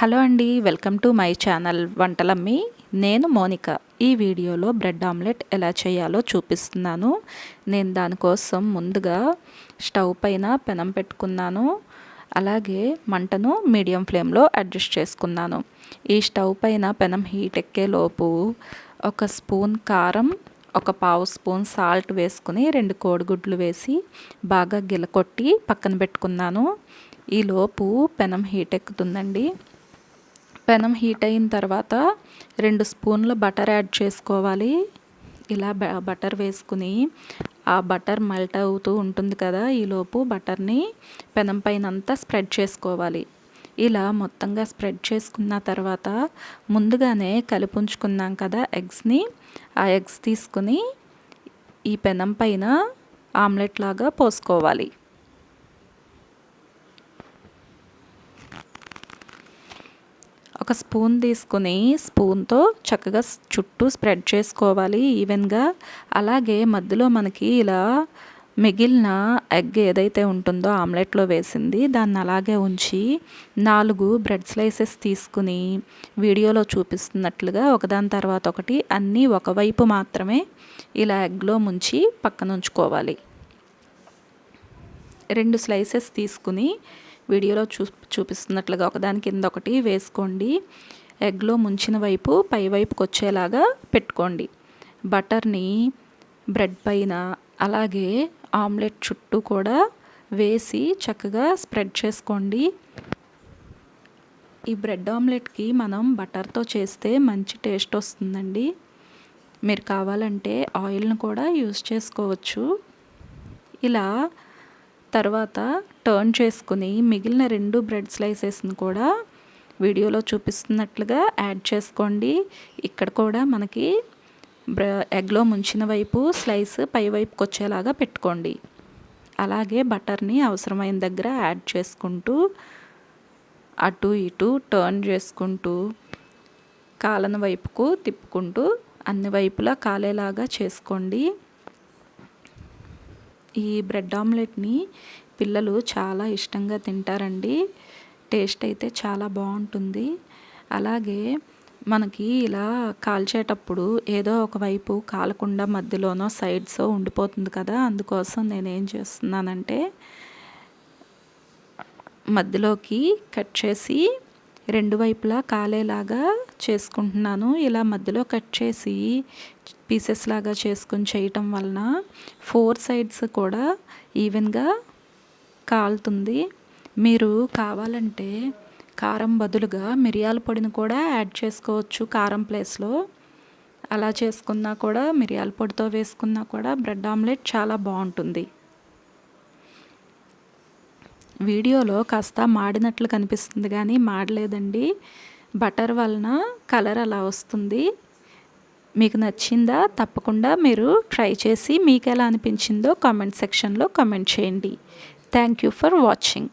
Hello అండి welcome to my channel వంటలమ్మి. నేను మోనిక. ఈ వీడియోలో బ్రెడ్ ఆమ్లెట్ ఎలా చేయాలో చూపిస్తున్నాను. నేను దానికోసం ముందుగా స్టవ్ పైన పెనం పెట్టుకున్నాను. అలాగే మంటను మీడియం ఫ్లేమ్లో అడ్జస్ట్ చేసుకున్నాను. ఈ స్టవ్ పైన పెనం హీట్ ఎక్కేలోపు ఒక స్పూన్ కారం ఒక పావు స్పూన్ సాల్ట్ వేసుకుని రెండు కోడిగుడ్లు వేసి బాగా గిలకొట్టి పక్కన పెట్టుకున్నాను. ఈలోపు పెనం హీట్ ఎక్కుతుందండి. పెనం హీట్ అయిన తర్వాత రెండు స్పూన్ల బటర్ యాడ్ చేసుకోవాలి. ఇలా బటర్ వేసుకుని ఆ బటర్ మెల్ట్ అవుతూ ఉంటుంది కదా ఈలోపు బటర్ని పెనం పైన అంతా స్ప్రెడ్ చేసుకోవాలి. ఇలా మొత్తంగా స్ప్రెడ్ చేసుకున్న తర్వాత ముందుగానే కలిపి ఉంచుకున్నాం కదా ఎగ్స్ని. ఆ ఎగ్స్ తీసుకుని ఈ పెనం పైన ఆమ్లెట్ లాగా పోసుకోవాలి. ఒక స్పూన్ తీసుకుని స్పూన్తో చక్కగా చుట్టూ స్ప్రెడ్ చేసుకోవాలి ఈవెన్గా. అలాగే మధ్యలో మనకి ఇలా మిగిలిన ఎగ్ ఏదైతే ఉంటుందో ఆమ్లెట్లో వేసింది దాన్ని అలాగే ఉంచి నాలుగు బ్రెడ్ స్లైసెస్ తీసుకుని వీడియోలో చూపిస్తున్నట్లుగా ఒకదాని తర్వాత ఒకటి అన్నీ ఒకవైపు మాత్రమే ఇలా ఎగ్లో ముంచి పక్కన ఉంచుకోవాలి రెండు స్లైసెస్ తీసుకుని వీడియోలో చూ చూపిస్తున్నట్లుగా ఒకదాని కింద ఒకటి వేసుకోండి. ఎగ్లో ముంచిన వైపు పై వైపుకి వచ్చేలాగా పెట్టుకోండి. బటర్ని బ్రెడ్ పైన అలాగే ఆమ్లెట్ చుట్టూ కూడా వేసి చక్కగా స్ప్రెడ్ చేసుకోండి. ఈ బ్రెడ్ ఆమ్లెట్కి మనం బటర్తో చేస్తే మంచి టేస్ట్ వస్తుందండి. మీరు కావాలంటే ఆయిల్ను కూడా యూస్ చేసుకోవచ్చు. ఇలా తర్వాత టర్న్ చేసుకుని మిగిలిన రెండు బ్రెడ్ స్లైసెస్ని కూడా వీడియోలో చూపిస్తున్నట్లుగా యాడ్ చేసుకోండి. ఇక్కడ కూడా మనకి ఎగ్లో ముంచిన వైపు స్లైస్ పై వైపుకి వచ్చేలాగా పెట్టుకోండి. అలాగే బటర్ని అవసరమైన దగ్గర యాడ్ చేసుకుంటూ అటు ఇటు టర్న్ చేసుకుంటూ కాలని వైపుకు తిప్పుకుంటూ అన్ని వైపులా కాలేలాగా చేసుకోండి. ఈ బ్రెడ్ ఆమ్లెట్ని పిల్లలు చాలా ఇష్టంగా తింటారండి. టేస్ట్ అయితే చాలా బాగుంటుంది. అలాగే మనకి ఇలా కాల్చేటప్పుడు ఏదో ఒకవైపు కాలకుండా మధ్యలోనో సైడ్స్ ఉండిపోతుంది కదా అందుకోసం నేను ఏం చేస్తున్నానంటే మధ్యలోకి కట్ చేసి రెండు వైపులా కాలేలాగా చేసుకుంటున్నాను. ఇలా మధ్యలో కట్ చేసి పీసెస్ లాగా చేసుకుని చేయటం వలన ఫోర్ సైడ్స్ కూడా ఈవెన్గా కాలుతుంది. మీరు కావాలంటే కారం బదులుగా మిరియాల పొడిని కూడా యాడ్ చేసుకోవచ్చు కారం ప్లేస్లో. అలా చేసుకున్నా కూడా మిరియాల పొడితో వేసుకున్నా కూడా బ్రెడ్ ఆమ్లెట్ చాలా బాగుంటుంది. వీడియోలో కాస్త మాడినట్లు కనిపిస్తుంది కానీ మాడలేదండి. బటర్ వలన కలర్ అలా వస్తుంది. మీకు నచ్చిందా తప్పకుండా మీరు ట్రై చేసి మీకు ఎలా అనిపించిందో కామెంట్ సెక్షన్లో కామెంట్ చేయండి. Thank you for watching.